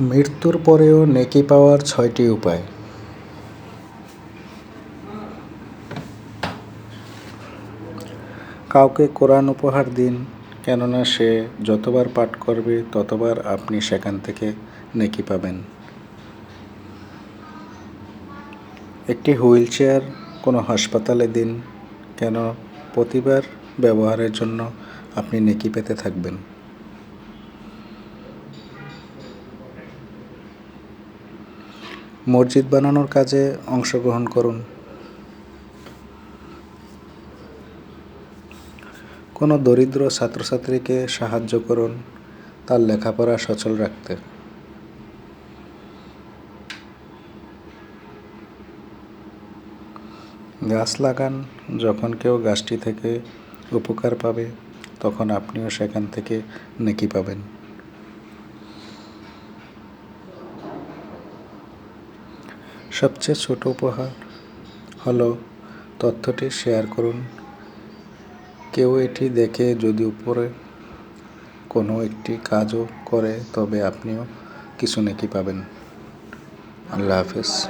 মৃত্যুর পরেও নেকি পাওয়ার ছয়টি উপায়। কাউকে কোরআন উপহার দিন, কেননা সে যতবার পাঠ করবে, ততবার আপনি সেখান থেকে নেকি পাবেন। একটি হুইল চেয়ার কোনো হাসপাতালে দিন, কেন প্রতিবার ব্যবহারের জন্য আপনি নেকি পেতে থাকবেন। মসজিদ বানানোর কাজে অংশগ্রহণ করুন। কোনো দরিদ্র ছাত্রছাত্রীকে সাহায্য করুন, তার লেখাপড়া সচল রাখতে। গাছ লাগান, যখন কেউ গাছটি থেকে উপকার পাবে, তখন আপনিও সেখান থেকে নেকি পাবেন। সবচেয়ে ছোট উপহার। হলো, তথ্যটি শেয়ার করুন। কেউ এটি দেখে যদি উপরে কোনো একটি কাজও করে, তবে আপনিও কিছু নাকি পাবেন। আল্লাহ হাফেজ।